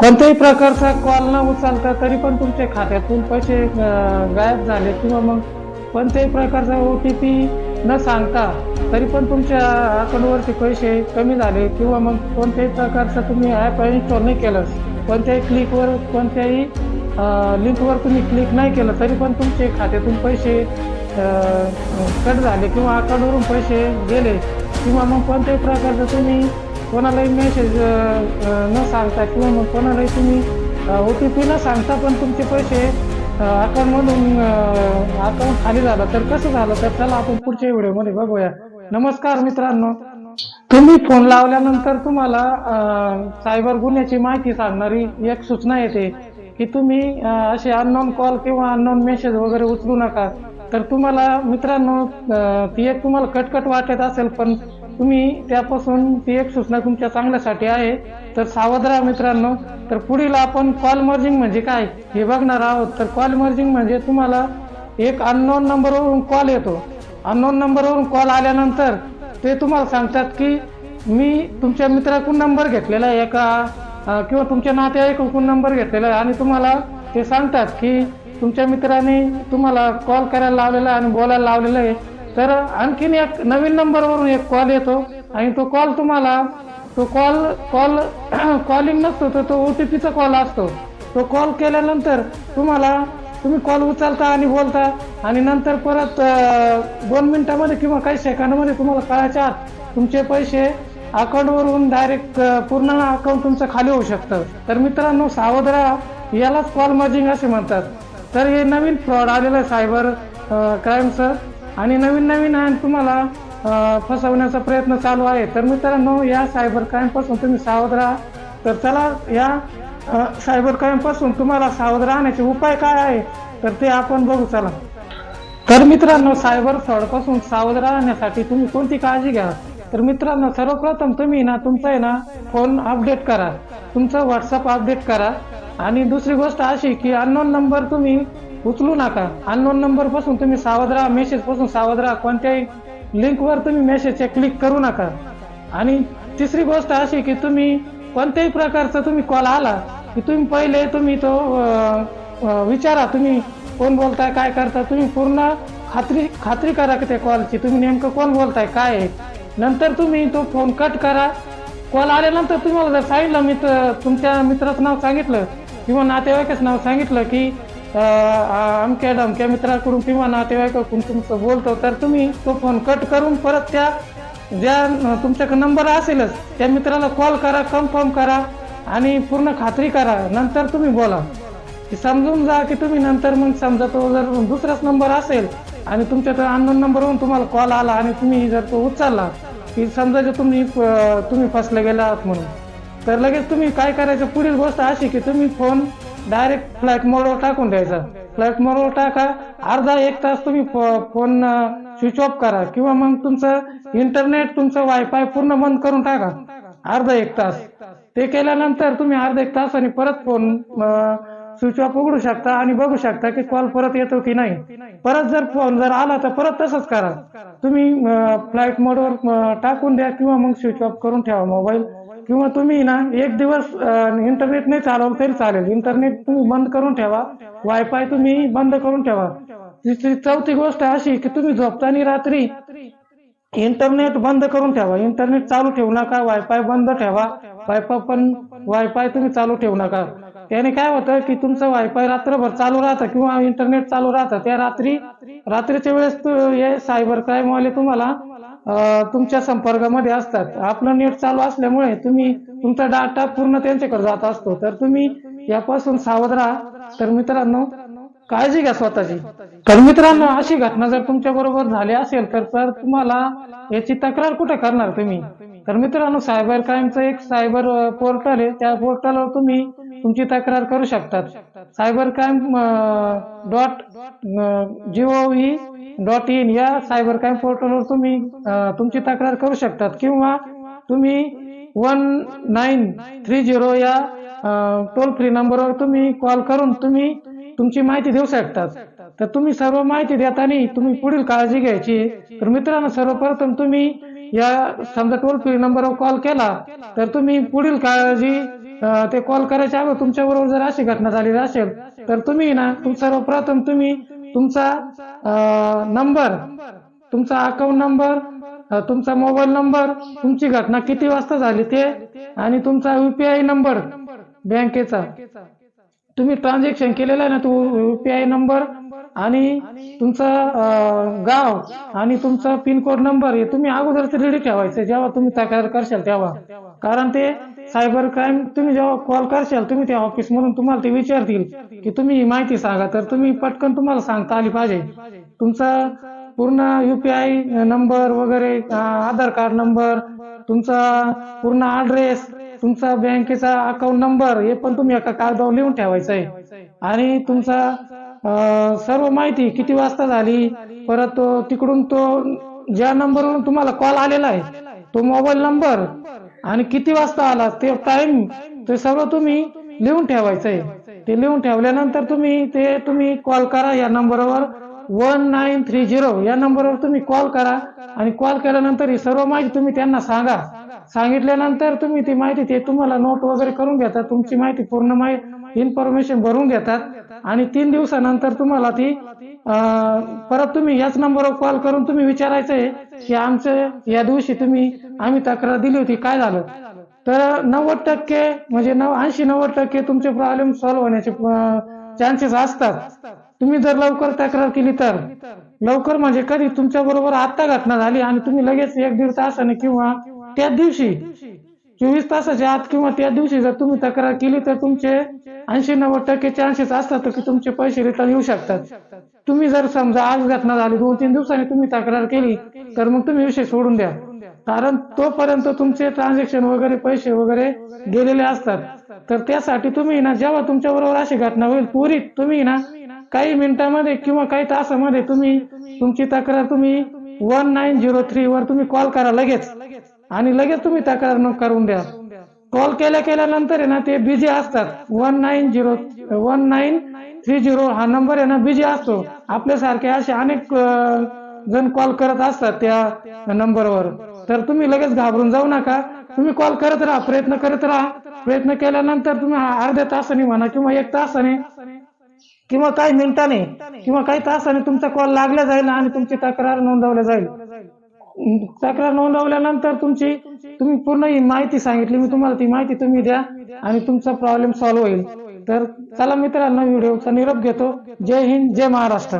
कोणत्याही प्रकारचा कॉल न उचलता तरी पण तुमच्या खात्यातून पैसे गायब झाले किंवा मग कोणत्याही प्रकारचा ओ टी पी न सांगता तरी पण तुमच्या अकाउंटवरती पैसे कमी झाले किंवा मग कोणत्याही प्रकारचं तुम्ही ॲप इन्स्टॉल नाही केलं कोणत्याही क्लिकवर कोणत्याही लिंकवर तुम्ही क्लिक नाही केलं तरी पण तुमचे खात्यातून पैसे कट झाले किंवा अकाउंटवरून पैसे गेले किंवा मग कोणत्याही प्रकारचं तुम्ही कोणालाही मेसेज न सांगता किंवा मग कोणालाही तुम्ही ओ टी पी न सांगता पण तुमचे पैसे अकाउंटमधून अकाउंट खाली झाला तर कसं झालं तर चला आपण पुढच्या व्हिडिओमध्ये बघूया. नमस्कार मित्रांनो. तुम्ही फोन लावल्यानंतर तुम्हाला सायबर गुन्ह्याची माहिती सांगणारी एक सूचना येते की तुम्ही असे अननोन कॉल किंवा अननोन मेसेज वगैरे उचलू नका. तर तुम्हाला मित्रांनो ती एक तुम्हाला कटकट वाटत असेल पण तुम्ही त्यापासून ती एक सूचना तुमच्या चांगल्यासाठी आहे. तर सावध राहा मित्रांनो तर पुढील आपण कॉल मर्जिंग म्हणजे काय हे बघणार आहोत. तर कॉल मर्जिंग म्हणजे तुम्हाला एक अननोन नंबरवरून कॉल येतो. अननोन नंबरवरून कॉल आल्यानंतर ते तुम्हाला सांगतात की मी तुमच्या मित्राकडून नंबर घेतलेला आहे एका किंवा तुमच्या नातेवाईकडून नंबर घेतलेला आहे. आणि तुम्हाला ते सांगतात की तुमच्या मित्राने तुम्हाला कॉल करायला लावलेला आहे आणि बोलायला लावलेलं आहे. तर आणखीन एक नवीन नंबरवरून एक कॉल येतो. आणि तो कॉल तुम्हाला तो कॉल कॉल कॉलिंग नसतो तर तो ओ टी पीचा कॉल असतो. तो कॉल केल्यानंतर तुम्हाला तुम्ही कॉल उचलता आणि बोलता आणि नंतर परत दोन मिनिटामध्ये किंवा काही सेकंदामध्ये तुम्हाला कळायच्या आत तुमचे पैसे अकाउंटवरून डायरेक्ट पूर्ण अकाउंट तुमचं खाली होऊ शकतं. तर मित्रांनो सावध राहा यालाच कॉल मर्जिंग असे म्हणतात. तर हे नवीन फ्रॉड आलेलं आहे सायबर क्राईमचं आणि नवीन नवीन आणि तुम्हाला फसवण्याचा प्रयत्न चालू आहे. तर मित्रांनो या सायबर क्राईमपासून तुम्ही सावध राहा. तर चला या सायबर क्राईमपासून तुम्हाला सावध राहण्याचे उपाय काय आहे? तर ते आपण बघू चला. तर मित्रांनो सायबर फ्रॉडपासून सावध राहण्यासाठी तुम्ही कोणती काळजी घ्या? तर मित्रांनो सर्वप्रथम तुम्ही ना तुमचा आहे ना फोन अपडेट करा. तुमचं व्हॉट्सअप अपडेट करा. आणि दुसरी गोष्ट अशी की अननोन नंबर तुम्ही उचलू नका. अननोन नंबरपासून तुम्ही सावध राहा मेसेजपासून सावध राहा. कोणत्याही लिंकवर तुम्ही मेसेजचे क्लिक करू नका. आणि तिसरी गोष्ट अशी की तुम्ही कोणत्याही प्रकारचा तुम्ही कॉल आला की तुम्ही पहिले तुम्ही तो विचारा. तुम्ही कोण बोलताय काय करता तुम्ही पूर्ण खात्री खात्री करा की त्या कॉलची तुम्ही नेमकं कोण बोलताय काय आहे? नंतर तुम्ही तो फोन कट करा. कॉल आल्यानंतर तुम्हाला जर सांगितलं मित्र तुमच्या मित्राचं नाव सांगितलं किंवा नातेवाईकाचं नाव सांगितलं की अमक्या डमक्या मित्राकडून किंवा नातेवाईकाकडून तुमचं बोलतो तर तुम्ही तो फोन कट करून परत त्या ज्या तुमच्याकडे नंबर असेलच त्या मित्राला कॉल करा कन्फर्म करा आणि पूर्ण खात्री करा नंतर तुम्ही बोला. की समजून जा की तुम्ही नंतर मग समजा तो जर दुसराच नंबर असेल आणि तुमच्या तर अननोन नंबरवरून तुम्हाला कॉल आला आणि तुम्ही जर तो उचलला की समजा जे तुम्ही तुम्ही फसले गेला आहात म्हणून तर लगेच तुम्ही काय करायचं? पुढील गोष्ट अशी की तुम्ही फोन डायरेक्ट फ्लाईट मोडवर टाकून द्यायचा. फ्लाईट मोडवर टाका. अर्धा एक तास तुम्ही फोन स्विच ऑफ करा. किंवा मग तुमचं इंटरनेट तुमचं वायफाय पूर्ण बंद करून टाका. अर्धा एक तास. ते केल्यानंतर तुम्ही अर्धा एक तास आणि परत फोन स्विच ऑफ उघडू शकता आणि बघू शकता की कॉल परत येतो की नाही. परत जर फोन जर आला तर परत तसंच करा. तुम्ही फ्लाईट मोडवर टाकून द्या किंवा मग स्विच ऑफ करून ठेवा मोबाईल किंवा तुम्ही ना एक दिवस इंटरनेट नाही चालवलं तरी चालेल. इंटरनेट तुम्ही बंद करून ठेवा. वायफाय तुम्ही बंद करून ठेवा. चौथी गोष्ट अशी की तुम्ही झोपताना रात्री इंटरनेट बंद करून ठेवा. इंटरनेट चालू ठेवू नका. वायफाय बंद ठेवा. वायफाय पण वायफाय तुम्ही चालू ठेवू नका. त्याने काय होतं की तुमचं वायफाय रात्रभर चालू राहतं किंवा इंटरनेट चालू राहतं. त्या रात्री रात्रीच्या वेळेस हे सायबर क्राईम वाले तुम्हाला तुमच्या संपर्कामध्ये असतात. आपलं नेट चालू असल्यामुळे तुम्ही तुमचा डाटा पूर्ण त्यांच्याकडे जात असतो. तर तुम्ही यापासून सावध राहा. तर मित्रांनो काळजी घ्या स्वतःची. तर मित्रांनो अशी घटना जर तुमच्या बरोबर झाली असेल तर तर तुम्हाला याची तक्रार कुठे करणार तुम्ही? तर मित्रांनो सायबर क्राईमचं एक सायबर पोर्टल आहे. त्या पोर्टलवर तुम्ही तुमची तक्रार करू शकतात. Cyber crime dot gov dot in या सायबर क्राईम पोर्टलवर तुम्ही तुमची तक्रार करू शकतात. किंवा तुम्ही वन नाईन थ्री झिरो या टोल फ्री नंबरवर तुम्ही कॉल करून तुम्ही तुमची माहिती देऊ शकतात. तर तुम्ही सर्व माहिती देताना तुम्ही पुढील काळजी घ्यायची. तर मित्रांनो सर्वप्रथम तुम्ही या समजा टोल फ्री नंबरवर कॉल केला तर तुम्ही पुढील काळजी ते कॉल करायच्या अगोदर तुमच्या बरोबर जर अशी घटना झालेली असेल तर तुम्ही ना सर्वप्रथम तुम्ही तुमचा नंबर तुमचा अकाउंट नंबर तुमचा मोबाईल नंबर तुमची घटना किती वाजता झाली ते आणि तुमचा युपीआय नंबर बँकेचा. तुम्ही ट्रान्झॅक्शन केलेला आहे ना तो युपीआय नंबर आणि तुमचं गाव आणि तुमचा पिनकोड नंबर हे तुम्ही अगोदरच रेडी ठेवायचं. जेव्हा तुम्ही तक्रार करशाल तेव्हा. कारण ते सायबर क्राईम तुम्ही जेव्हा कॉल करशाल तुम्ही त्या ऑफिस मधून तुम्हाला ते विचारतील की तुम्ही ही माहिती सांगा. तर तुम्ही पटकन तुम्हाला सांगता आली पाहिजे. तुमचा पूर्ण युपीआय नंबर वगैरे आधार कार्ड नंबर तुमचा पूर्ण ऍड्रेस तुमचा बँकेचा अकाउंट नंबर हे पण तुम्ही एका कागदावर लिहून ठेवायचं आहे आणि तुमचा सर्व माहिती किती वाजता झाली? परत तिकडून तो ज्या नंबरवरून तुम्हाला कॉल आलेला आहे तो मोबाईल नंबर आणि किती वाजता आला ते टाइम ते सर्व तुम्ही लिहून ठेवायचं आहे ते लिहून ठेवल्यानंतर तुम्ही ते तुम्ही कॉल करा या नंबरवर वन नाईन थ्री झिरो या नंबरवर तुम्ही कॉल करा आणि कॉल केल्यानंतर ही सर्व माहिती तुम्ही त्यांना सांगा. सांगितल्यानंतर तुम्ही ती माहिती ते तुम्हाला नोट वगैरे करून घेतात. तुमची माहिती पूर्ण माहिती इन्फॉर्मेशन भरून घेतात आणि तीन दिवसानंतर तुम्हाला ती परत तुम्ही याच नंबरवर कॉल करून तुम्ही विचारायचं आहे की आमचं या दिवशी तुम्ही आम्ही तक्रार दिली होती काय झालं? तर नव्वद टक्के म्हणजे नव ऐंशी नव्वद टक्के तुमचे प्रॉब्लेम सॉल्व्ह होण्याचे चान्सेस असतात. तुम्ही जर लवकर तक्रार केली तर लवकर म्हणजे कधी तुमच्या बरोबर आत्ता घटना झाली आणि तुम्ही लगेच एक दीड तासाने किंवा त्याच दिवशी चोवीस तासाच्या आत किंवा त्या दिवशी जर तुम्ही तक्रार केली तर तुमचे ऐंशी नव्वद टक्के चान्सेस असतात की तुमचे पैसे रिटर्न येऊ शकतात. तुम्ही जर समजा आज घटना झाली दोन तीन दिवसांनी तुम्ही तक्रार केली तर मग तुम्ही विषय सोडून द्या. कारण तोपर्यंत तुमचे ट्रान्झॅक्शन वगैरे पैसे वगैरे गेलेले असतात. तर त्यासाठी तुम्ही ना जेव्हा तुमच्या बरोबर अशी घटना होईल त्वरित तुम्ही ना काही मिनिटांमध्ये किंवा काही तासामध्ये तुम्ही तुमची तक्रार तुम्ही वन नाईन झिरो थ्री वर तुम्ही कॉल करा लगेच. आणि लगेच तुम्ही तक्रार न करून द्या. कॉल केल्या केल्यानंतर आहे ना ते बिझी असतात. One nine zero one nine three zero हा नंबर आहे ना बिझी असतो. आपल्यासारखे असे अनेक जण कॉल करत असतात त्या नंबरवर तर तुम्ही लगेच घाबरून जाऊ नका. तुम्ही कॉल करत राहा प्रयत्न करत राहा. प्रयत्न केल्यानंतर तुम्ही हा अर्ध्या तासाने म्हणा किंवा एक तासाने किंवा काही मिनिटाने किंवा काही तासाने तुमचा कॉल लागला जाईल आणि तुमची तक्रार नोंदवल्या जाईल. तक्रार नोंदवल्यानंतर तुमची तुम्ही पूर्ण ही माहिती सांगितली. मी तुम्हाला ती माहिती तुम्ही द्या आणि तुमचा प्रॉब्लेम सॉल्व्ह होईल. तर चला मित्रांनो व्हिडिओचा निरोप घेतो. जय हिंद जय महाराष्ट्र.